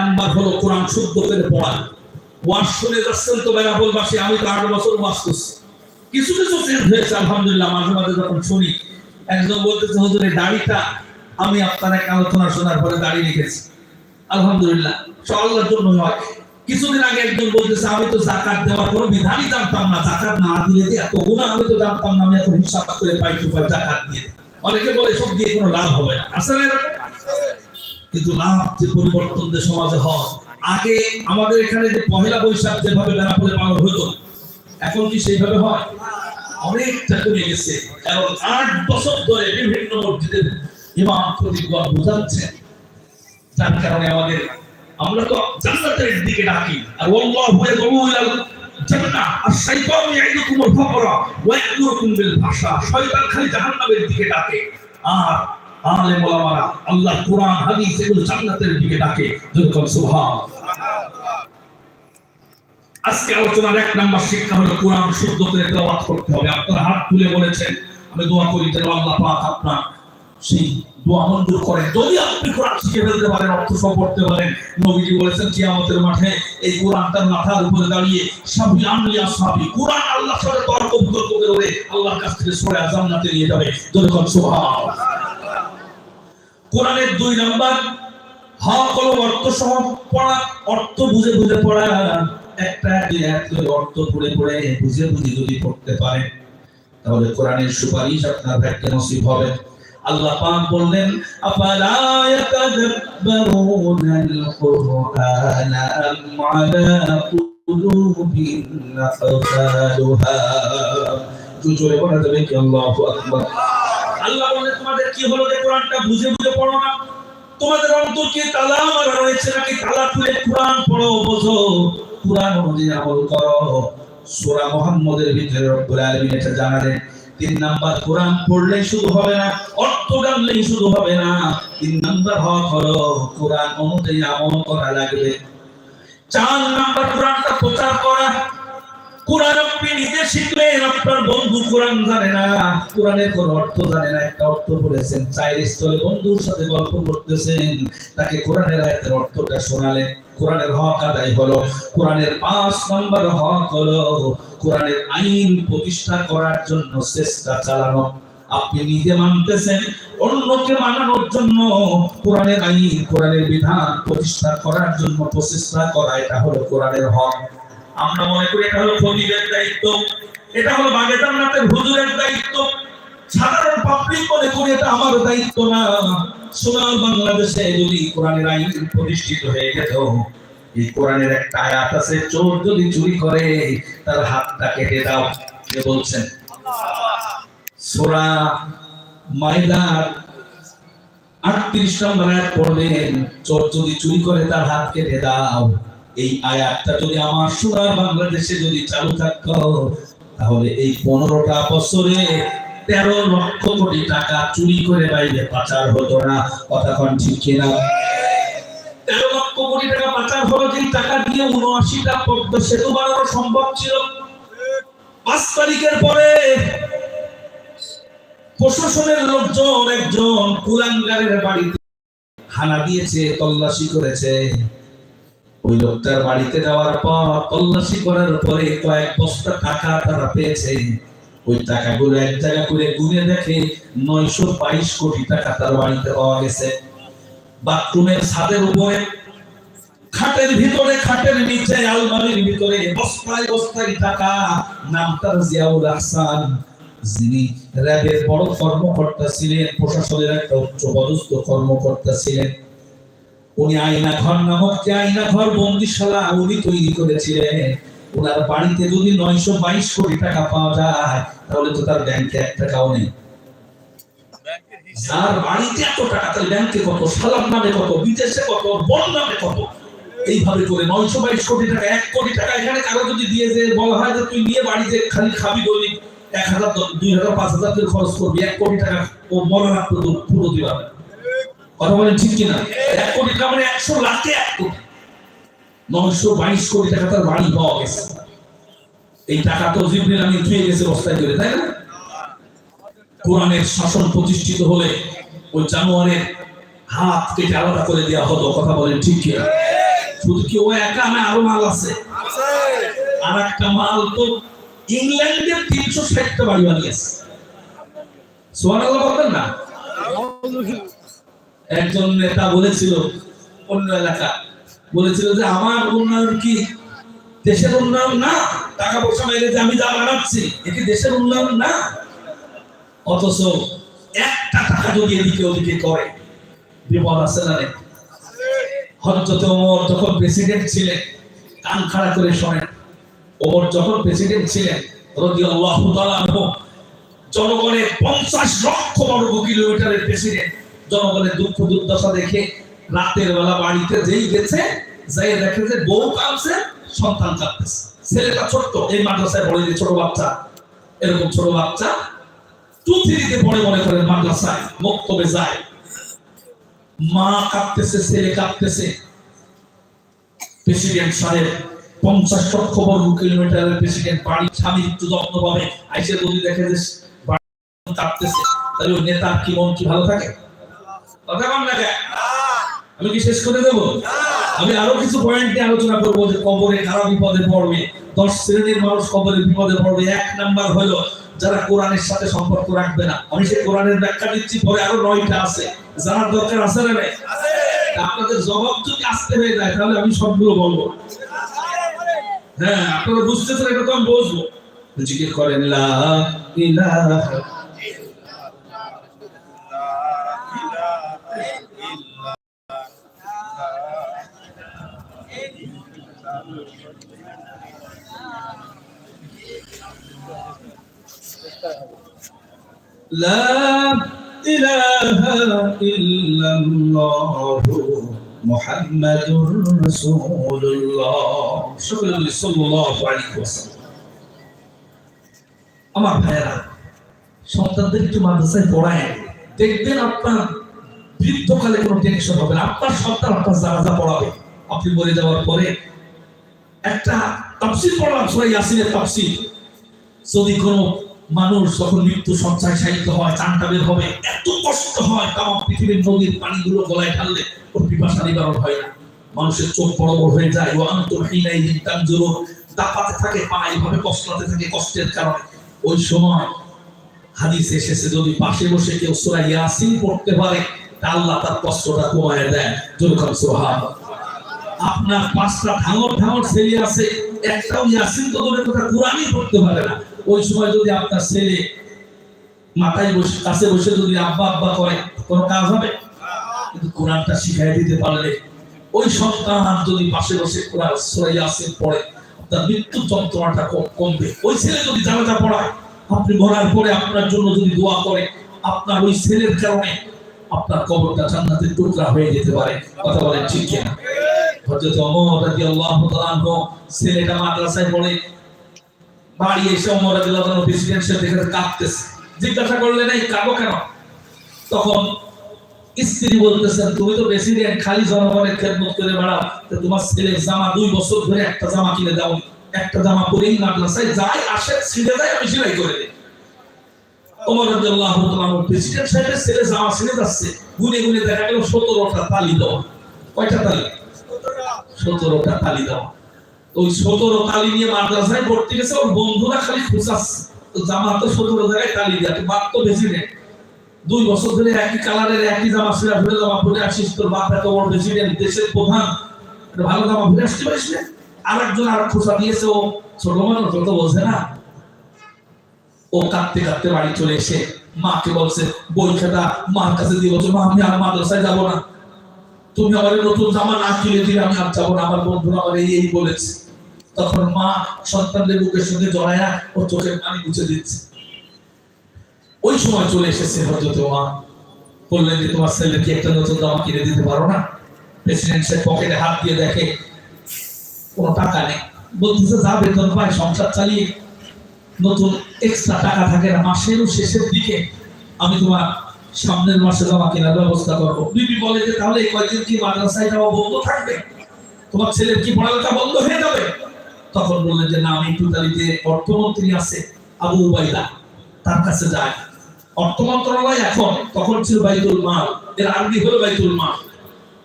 Number হলো কোরআন শুদ্ধ করে পড়া। ওয়াজ শুনে যাচ্ছেন তো বেড়াবলবাসী আমি তো আট বছর ওয়াজ করছি। কিছু কিছু চেঞ্জ হয়েছে, আলহামদুলিল্লাহ, মাঝে মাঝে যখন শুনি, একজন বলতেছে, হুজুর, এই দাড়িটা আমি আপনার এক আলোচনা শোনার পরে দাড়ি রেখেছি। আলহামদুলিল্লাহ সব জন্য হয়। কিছুদিন আগে একজন বলতেছে, আমি তো জাকাত দেওয়ার কোনো বিধানই জানতাম না, জাকাত না দিলে যে এত গুণা আমি তো জানতাম না, আমি এত হিসাব করে পাই পাই জাকাত দিয়ে। অনেকে বলে সব দিয়ে কোনো লাভ হবে না। আসলে এরকম? কিন্তু লাভ যে পরিবর্তন যে সমাজে হয়। আগে আমাদের এখানে যে পহেলা বৈশাখ যেভাবে বেনাপোলে পালন হতো, এখন কি সেইভাবে হয়? অনেকটা কমে গেছে এবং আট বছর ধরে বিভিন্ন মসজিদের ইমাম প্রতিজ্ঞা যার কারণে আমাদের, আমরা তো জান্নাতের দিকে ডাকি। আর আর ফাকরা ওয়া ইয়া'মুরুকুম বিল শয়তান খালি জাহান্নামের দিকে ডাকে। আর আলেম ওলামারা আল্লাহ কোরআন, হাদিস এগুলো জান্নাতের দিকে ডাকে। যখন সুবহান। আজকে আলোচনার এক নাম্বার শিক্ষা হলো কোরআন শুদ্ধ করে তেলাওয়াত করতে হবে। আপনারা হাত তুলে বলেছেন, আমি দোয়া করি যেন আল্লাহ পাক আপনার সেই দোয়া মঞ্জুর করেন। যদি আপনি কোরআন শিখে ফেলতে পারেন, অর্থ সহ পড়তে পারেন, নবীজি বলেছেন, কিয়ামতের মাঠে এই কোরআন তার মাথার উপরে দাঁড়িয়ে সাবি আমলিয়া সাবি, কোরআন আল্লাহর সাথে তর্ক বিতর্ক করে আল্লাহর কাছ থেকে সরে জান্নাতে নিয়ে যাবে। যখন সুবহান। কোরআনের দুই নাম্বার, হক হলো অর্থ সহ পড়া, অর্থ বুঝে বুঝে পড়া। একটা দুই এক অর্থ পড়ে পড়ে বুঝে বুঝে যদি পড়তে পারে তাহলে কোরআনের সুপারিশ আপনার ভাগ্যে নসিব হবে। আল্লাহ পাক বললেন, আফালা ইয়াতাদাব্বারুনা আল কুরআন আম আলা কুলুবিন আকফালুহা জোরে বলা যাবে কি? আল্লাহু আকবার। আল্লাহ বলে, তোমাদের কি হলো যে কোরআনটা বুঝে বুঝে পড়ো না। তোমাদের অন্তর কি তালা মারা রয়েছে নাকি তালা খুলে কোরআন পড়ো, বোঝো। কোরআন অনুযায়ী আমল করো। সূরা মুহাম্মদের ভিতরে রব্বুল আলামিন এটা জানালেন। তিন নাম্বার, কোরআন পড়লেই শুধু হবে না, অর্থ জানলেই শুধু হবে না। তিন নাম্বার হক হলো, কোরআন অনুযায়ী আমল করা লাগবে। চার নাম্বার, কোরআনটা প্রচার করা। কোরআনের আইন প্রতিষ্ঠা করার জন্য চেষ্টা চালানো। আপনি নিজে মানতেছেন, অন্যকে মানানোর জন্য কোরআনের আইন, কোরআনের বিধান প্রতিষ্ঠা করার জন্য প্রচেষ্টা করা, এটা হলো কোরআনের হক। আমরা মনে করি এটা হলো খতিবের দায়িত্ব। এটা হলো বাগে জান্নাতের হুজুরের দায়িত্ব। সাধারণ পাবলিক মনে করি এটা আমার দায়িত্ব না। সোনার বাংলাদেশে যদি কোরআনের আইন প্রতিষ্ঠিত হয়ে গেল, এই কোরআনের একটা আয়াত আছে, চোর যদি চুরি করে, তার হাতটা কেটে দাও। কে বলছেন? সূরা আটত্রিশ নম্বর আয়াত পড়বেন চোর যদি চুরি করে, তার হাত কেটে দাও। এই আয়াতটা যদি আমার সোনার বাংলাদেশে যদি চালু থাকতো, তাহলে এই পনেরোটা বছরে তেরো লক্ষ কোটি টাকা চুরি করে বাইরে পাচার হতো না। কথাক্ষণ ঠিক কিনা? তেরো লক্ষ কোটি টাকা পাচার হলো যে টাকা দিয়ে উনআশিটা পদ্মা সেতু বানানো সম্ভব ছিল। পাঁচ তারিখের পরে প্রশাসনের লোকজন একজন কুলাঙ্গারের বাড়িতে হানা দিয়েছে, তল্লাশি করেছে। ওই লোকটার বাড়িতে যাওয়ার পর তল্লাশি করার পরে কয়েক বস্তা টাকা তারা পেয়েছে। ওই টাকাগুলো এক জায়গা করে গুনে দেখে নয়শো বাইশ কোটি টাকা তার বাড়িতে পাওয়া গেছে। বাথরুমের ছাদের উপরে, খাটের ভিতরে, খাটের নিচে, আলমারির ভিতরে বস্তায় বস্তায় টাকা। নাম তার জিয়াউল আহসান, যিনি র্যাবের বড় কর্মকর্তা ছিলেন, প্রশাসনের একটা উচ্চ পদস্থ কর্মকর্তা ছিলেন। উনি আয়না ঘর নামক যে আয়না ঘর বন্দিশালা উনি তৈরি করেছিলেন। ওনার বাড়িতে যদি নয়শো বাইশ কোটি টাকা পাওয়া যায়, তাহলে তো তার ব্যাংকে এক টাকাও নেই। যার বাড়িতে এত টাকা, তার ব্যাংকে কত, সালাম নামে কত, বিদেশে কত, বন নামে কত, এইভাবে করে নয়শো বাইশ কোটি টাকা, এক কোটি টাকা এখানে কারও যদি দিয়ে যে বলা হয় যে তুই নিয়ে বাড়িতে খালি খাবি দৈনিক এক হাজার, দুই হাজার, পাঁচ হাজার খরচ করবি, এক কোটি টাকা ও মনে পুরো দিবা কথা বলেন ঠিক কিনা? এক কোটি টাকা মানে একশো লাখে এক কোটি। বাইশ কোটি টাকা তার বাড়ি পাওয়া গেছে। এই টাকা তো জিবরিল গেছে করে তাই না? কোরআনের শাসন প্রতিষ্ঠিত হলে ওই জানোয়ারের হাত কেটে আলাদা করে দেওয়া হতো, কথা বলেন ঠিক কিনা? শুধু কি ও একা না আরও মাল আছে? আর একটা মাল তো ইংল্যান্ডের তিনশো ষাটটা বাড়ি বানিয়েছে। সোহান আল্লাহ বলতেন না একজন নেতা বলেছিল, অন্য এলাকা, বলেছিল যে আমার উন্নয়ন কি? দেশের উন্নয়ন না, টাকা পয়সা মেরে যে আমি যা বানাচ্ছি, এ কি দেশের উন্নয়ন না? অথচ একটা টাকা যদি এদিকে ওদিকে করে, বিপদ আছে না হজরত ওমর যখন প্রেসিডেন্ট ছিলেন, কান খাড়া করে শোনেন। ওমর যখন প্রেসিডেন্ট ছিলেন তাআলা আনহু, জনগণের পঞ্চাশ লক্ষ বর্গ কিলোমিটারের প্রেসিডেন্ট জনগণের দুঃখ দুর্দশা দেখে রাতের বেলা বাড়িতে যেই গেছে যাই দেখে যে বউ কাঁদছে, সন্তান কাঁদতেছে। ছেলেটা ছোট্ট, এই মাদ্রাসায় পড়ে যে ছোট বাচ্চা, এরকম ছোট বাচ্চা পড়ে মনে করেন মাদ্রাসায়, বক্তব্যে যায়। মা কাঁদতেছে, ছেলে কাঁদতেছে। প্রেসিডেন্ট সাহেব পঞ্চাশ লক্ষ বর্গ কিলোমিটারের প্রেসিডেন্ট বাড়ি, স্বামী একটু যত্ন পাবে। আইসে যদি দেখে যে কাঁদতেছে, তাহলে নেতার কি মন কি ভালো থাকে? কথা কম লাগে আমি কি শেষ করে দেবো? আমি আরও কিছু পয়েন্ট নিয়ে আলোচনা করব যে কবরে কারা বিপদে পড়বে? দশ শ্রেণির মানুষ কবরে বিপদে পড়বে। এক নাম্বার হলো যারা কোরআনের সাথে সম্পর্ক রাখবে না। আমি সেই কোরআনের ব্যাখ্যা দিচ্ছি, পরে আরও নয়টা আছে। জানার দরকার আছে না নাই? আপনাদের জবাব যদি আসতে হয়ে যায়, তাহলে আমি সবগুলো বলব। হ্যাঁ আপনারা বুঝতেছেন এটা তো আমি বসবো জিজ্ঞেস করেন, লা ইলাহা لا إله إلا الله محمد رسول الله شكرا صلى الله عليه وسلم আমার ভাইয়েরা সন্তানদের একটু মাদ্রাসায় পড়ায় দেখবেন আপনার বৃদ্ধকালে কোনো টেনশন হবে না আপনার সন্তান আপনার জানাজা পড়াবে আপনি বলে যাওয়ার পরে একটা তাফসির পড়লাম সবাই ইয়াসিনের তাফসির যদি কোনো মানুষ যখন মৃত্যু সঞ্চয় সাহিত্য হয় চানটা বের হবে, এত কষ্ট হয় তাম পৃথিবীর নদীর পানিগুলো গলায় ঢাললে ওর পিপাসা নিবারণ হয় না। মানুষের চোখ বড় বড় হয়ে যায়। ও আন্তর হিনাই দিতাম দাপাতে থাকে, পা এইভাবে কষ্টতে থাকে কষ্টের কারণে। ওই সময় হাদিস এসেছে, যদি পাশে বসে কেউ সূরা ইয়াসিন পড়তে পারে আল্লাহ তার কষ্টটা কমায় দেয়। যেরকম সুবহান আপনার পাঁচটা ঢাঙর ঢাঙর ছেলে আছে, একটাও ইয়াসিন তো দূরের কথা, কোরআনই পড়তে পারে না। ওই সময় যদি আপনার ছেলে মাথায় বসে, কাছে বসে যদি আব্বা আব্বা করে, কোনো কাজ হবে? কিন্তু কোরআনটা শিখাই দিতে পারলে ওই সন্তান যদি পাশে বসে কোরআন সূরা ইয়াসিন পড়ে তার মৃত্যু যন্ত্রণাটা কম- কমবে। ওই ছেলে যদি জানাজা পড়ায়, আপনি মরার পরে আপনার জন্য যদি দোয়া করে, আপনার ওই ছেলের কারণে আপনার কবরটা জান্নাতের টুকরা হয়ে যেতে পারে। কথা বলেন ঠিক কিনা? ওমর রাদিয়াল্লাহু তাআলা ছেলেটা মাদ্রাসায় পড়ে বাড়ি এসে প্রেসিডেন্ট সাহেব দেখে কাঁদতেছে। জিজ্ঞাসা কেন? তখন স্ত্রী বলতেছেন তুমি তো প্রেসিডেন্ট খালি জনগণের খেদমত করে বেড়াও। তোমার ছেলে জামা দুই বছর ধরে একটা জামা কিনে দাও। একটা জামা পরেই আসে ছিঁড়ে যায়, আমি সেলাই করে দিই। প্রেসিডেন্ট সাহেবের ছেলে জামা ছিঁড়ে যাচ্ছে। গুনে গুনে দেখা গেল, সতেরোটা তালি দেওয়া। কয়টা তালি? সতেরোটা তালি দেওয়া। ওই সতেরো নিয়ে মাদ্রাসায় গেছে, ওর বন্ধুরা খালি তো জামা তো সতেরো জায়গায় তো বাপ তো বেশি নেই দুই বছর ধরে একই কালারের একই জামা জামা আসিস, তোর বাপ এত বড় দেশের প্রধান। ভালো জামা আসতে পারিস না আর একজন আর খোসা দিয়েছে, ও ছোট মানুষ যত বোঝে না। ও কাঁদতে কাঁদতে বাড়ি চলে এসে মাকে বলছে, বই খাতা মার কাছে দিয়ে বলছে, মা, আমি আর মাদ্রাসায় যাব না। তুমি আমার নতুন জামা না কিনে দিলে আমি আর যাব না। আমার বন্ধুরা আমার এই বলেছে। তখন মা সন্তানদের বুকের সঙ্গে জড়ায়া ওর চোখের পানি মুছে দিচ্ছে। ওই সময় চলে এসেছে হজরত মা বললেন যে, তোমার ছেলেকে একটা নতুন জামা কিনে দিতে পারো না? প্রেসিডেন্ট সাহেব পকেটে হাত দিয়ে দেখে, কোনো টাকা নেই। বলতেছে, যা বেতন পায়, সংসার চালিয়ে নতুন এক্সট্রা টাকা থাকে না। মাসের শেষের দিকে আমি তোমার সামনের মাসে জমা কেনার ব্যবস্থা করব বিবি বলে যে, তাহলে এই কয়েকদিন কি মাদ্রাসায় যাওয়া বন্ধ থাকবে? তোমার ছেলের কি পড়ালেখা বন্ধ হয়ে যাবে? তখন বললেন যে, না, আমি টুটালিতে অর্থমন্ত্রী আছে, আবু উবাইদা। তার কাছে যায় অর্থ মন্ত্রণালয় এখন, তখন ছিল বাইতুল মাল। এর আরবি হলো বাইতুল মাল।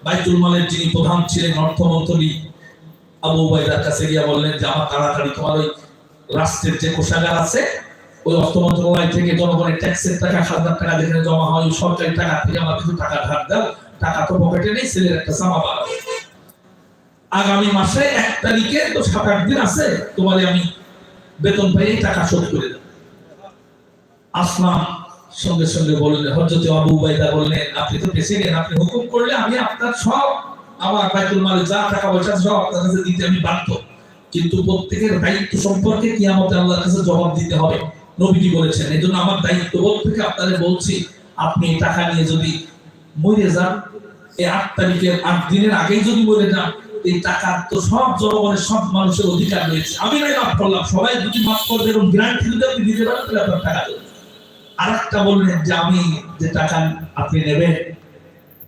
বাইতুল মালের যিনি প্রধান ছিলেন অর্থমন্ত্রী, আবু উবাইদার কাছে গিয়ে বললেন যে, আমার তাড়াতাড়ি তোমার ওই রাষ্ট্রের যে কোষাগার আছে ওই অর্থ মন্ত্রণালয় থেকে জনগণের ট্যাক্সের টাকা হাজার টাকা যেখানে জমা হয় সরকারি টাকা থেকে কিছু টাকা ধার দাও। টাকা তো পকেটে নেই, ছেলের একটা জামা আগামী মাসে এক তারিখে তো সাত আট দিন আছে, তোমার আমি বেতন পেয়ে টাকা শোধ করে দেব। আসলাম, সঙ্গে সঙ্গে বললেন হজরত আবু উবাইদা বললেন, আপনি তো প্রেসিডেন্ট, আপনি হুকুম করলে আমি আপনার সব, আমার বাইতুল মালে যা টাকা পয়সা সব আপনার কাছে দিতে আমি বাধ্য। কিন্তু প্রত্যেকের দায়িত্ব সম্পর্কে কিয়ামতে আল্লাহর কাছে জবাব দিতে হবে। নবীজি বলেছেন এই জন্য আমার দায়িত্ববোধ থেকে আপনাদের বলছি, আপনি টাকা নিয়ে যদি মরে যান, এই আট তারিখের আট দিনের আগেই যদি মরে যান, এই টাকা তো সব জনগণের, সব মানুষের অধিকার রয়েছে। আমি নাই, মাফ করলাম, সবাই যদি মাফ করবে এবং গ্রান্ট যদি আপনি দিতে পারেন, তাহলে আপনার টাকা দেবেন আর একটা বললেন যে, আমি যে টাকা আপনি নেবেন,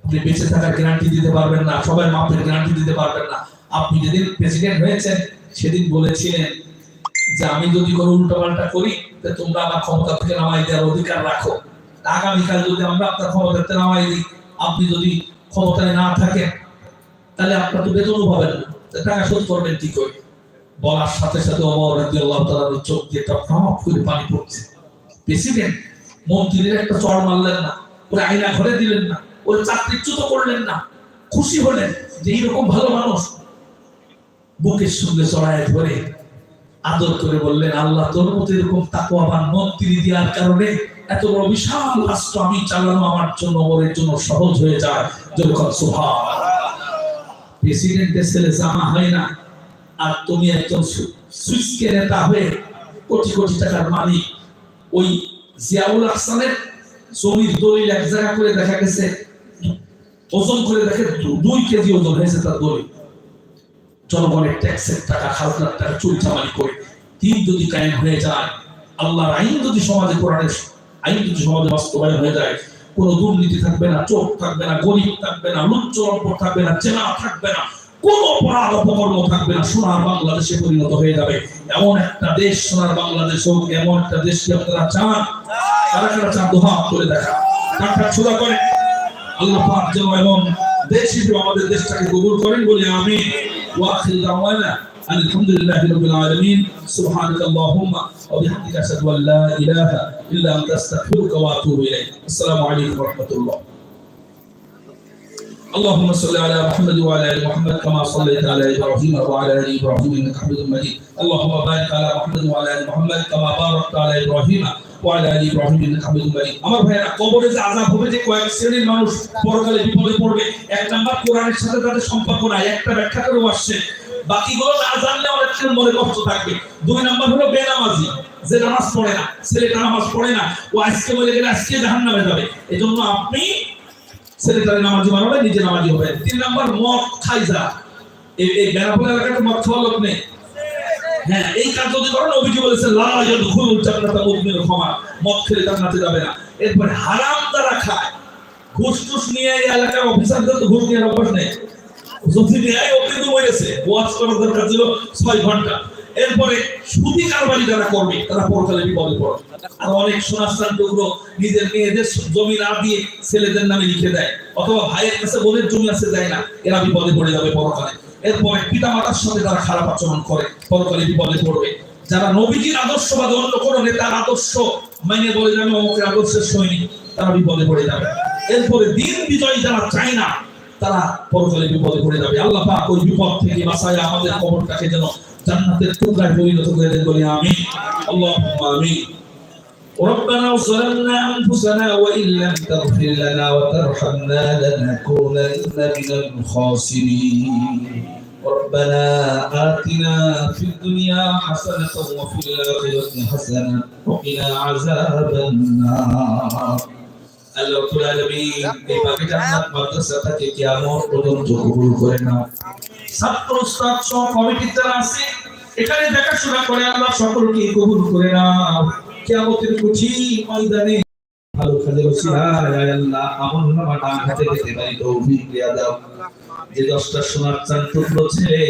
আপনি বেঁচে থাকার গ্যারান্টি দিতে পারবেন না, সবাই মাপের গ্যারান্টি দিতে পারবেন না। আপনি যেদিন প্রেসিডেন্ট হয়েছেন, সেদিন বলেছিলেন যে আমি যদি কোনো উল্টোপাল্টা করি তোমরা আমার ক্ষমতা থেকে নামাই দেওয়ার অধিকার রাখো। আগামীকাল যদি আমরা আপনার ক্ষমতা নামাই দিই, আপনি যদি ক্ষমতায় না থাকেন, তাহলে আপনার তো বেতনও পাবেন না। টাকা শোধ করবেন কি করে? বলার সাথে সাথে অমর রাদিয়াল্লাহু তাআলার চোখ দিয়ে টপ করে পানি পড়ছে। প্রেসিডেন্ট মন্ত্রীর একটা চড় মারলেন না, ওরে আইনা ঘরে দিলেন না, ওরে চাকরিচ্যুত করলেন না। খুশি হলেন যে এইরকম ভালো মানুষ। বুকের সঙ্গে চড়ায় ধরে আদর করে বললেন, আল্লাহ, তোর মতো এরকম তাকওয়াবান মন্ত্রী দেওয়ার কারণে এত বড় বিশাল রাষ্ট্র আমি চালানো আমার জন্য ওরের জন্য সহজ হয়ে যায়। যখন সুভা প্রেসিডেন্টের ছেলে জামা হয় না। আর তুমি একজন সুইসকে নেতা হয়ে কোটি কোটি টাকার মালিক। ওই জিয়াউল আহসানের জমির দলিল এক জায়গা করে দেখা গেছে, ওজন করে দেখে দুই কেজি ওজন হয়েছে তার দলিল। জনগণের ট্যাক্সের টাকা, খাজনার টাকা চুরি করে দিন যদি কায়েম হয়ে যায়, আল্লাহর আইন যদি সমাজে আইন যদি সমাজে বাস্তবায়ন হয়ে যায়, কোনো দুর্নীতি থাকবে না চোখ থাকবে না, গরিব থাকবে না, লুচ্চ থাকবে না চেনা থাকবে না, কোন অপরাধ অপকর্ম থাকবে না, সোনার বাংলাদেশে পরিণত হয়ে যাবে। এমন একটা দেশ, সোনার বাংলাদেশ হোক, এমন একটা দেশকে আপনারা চান? তারা কারা চান? দোহা করে দেখা। ছোড়া করে। আল্লাহ পাক যেন এমন দেশ হিসেবে আমাদের দেশটাকে কবুল করেন বলে আমি وآخر دعوانا أن الحمد لله رب العالمين. سبحانك اللهم وبحمدك أشهد أن لا إله إلا أنت أستغفرك وأتوب إليك. السلام عليكم ورحمة الله. اللهم صل على محمد وعلى آل محمد كما صليت على إبراهيم وعلى آل إبراهيم إنك حميد مجيد. اللهم بارك على محمد وعلى آل محمد كما باركت على إبراهيم. ওয়ালা আলী রাহমাতুল্লাহি হামিদুল আলী আমার ভাইরা কবরে যে আযাব হবে যে কয়েক শ্রেণির মানুষ পরকালে বিপদে পড়বে, এক নাম্বার কোরআনের সাথে তাদের সম্পর্ক নাই, একটা ব্যাখ্যা করে আসছে। বাকিগুলো না জানলে অনেকের মনে কষ্ট থাকবে। দুই নাম্বার হলো বেনামাজি, যে নামাজ পড়ে না, ছেলেটা নামাজ পড়ে না, ও আজকে বলে গেলে আজকে জাহান্নামে যাবে। এই জন্য আপনি ছেলেটারে নামাজি বানাবেন নিজে নামাজি হবেন তিন নাম্বার মদ খাই যারা এই বেনাপোল এলাকাতে মদ খাওয়া লোক নেই। হ্যাঁ এই কাজ যদি করেন অভিযোগ বলেছে লা ইয়াদখুলু জান্নাতা মুদমিন খামার। মদ খেলে জান্নাতে যাবে না। এরপরে হারাম যারা খায়। ঘুষ টুস নিয়ে এই এলাকার অফিসারদের তো ঘুষ নিয়ে অভ্যাস নেই। যদি নেয় ও কিন্তু করার দরকার ছিল ছয় ঘণ্টা। এরপরে সুদি কারবারি যারা করবে, তারা পরকালে বিপদে পড়ে। আর অনেক সোনাস্থান টুকরো নিজের মেয়েদের জমি না দিয়ে ছেলেদের নামে লিখে দেয়। অথবা ভাইয়ের কাছে বোনের জমি আছে, দেয় না। এরা বিপদে পড়ে যাবে পরকালে। এরপরে পিতা মাতার সাথে তারা খারাপ আচরণ করে পরকালে বিপদে পড়বে, যারা নবীজির আদর্শবাদ অন্য কোনো নেতার আদর্শ মানে বলে যে আমি অমুকের আদর্শের সৈনিক, তারা বিপদে পড়ে যাবে। এরপরে দিন বিজয় যারা চায় না, তারা পরকালে বিপদে পড়ে যাবে। আল্লাহ পাক ওই বিপদ থেকে বাঁচায় আমাদের কবরটাকে যেন জান্নাতের টুকরায় পরিণত করে দেন বলি আমি। আল্লাহ আমিন। ربنا ظلمنا انفسنا وان لم تغفر لنا وترحمنا لنكونن من الخاسرين ربنا آتنا في الدنيا حسنة وفي الآخرة حسنة وقنا عذاب النار আল্লাহ রাব্বুল আলামিন এই বাকি জান্নাত মাদ্রাসাটাকে কিয়ামত পর্যন্ত কবুল করে নাও ছাত্র উস্তাদ সহ কমিটি যারা আছে এখানে দেখাশোনা করে আল্লাহ সকলকে কবুল করে নাও কিয়ামতের কঠিন ময়দানে ভালো কাজের ওসিলায় আয় আল্লাহ আমল নামা ডান হাতে পেতে পারি তৌফিক দিয়া দাও। যে দশটা সোনার চান টুকরো ছেলে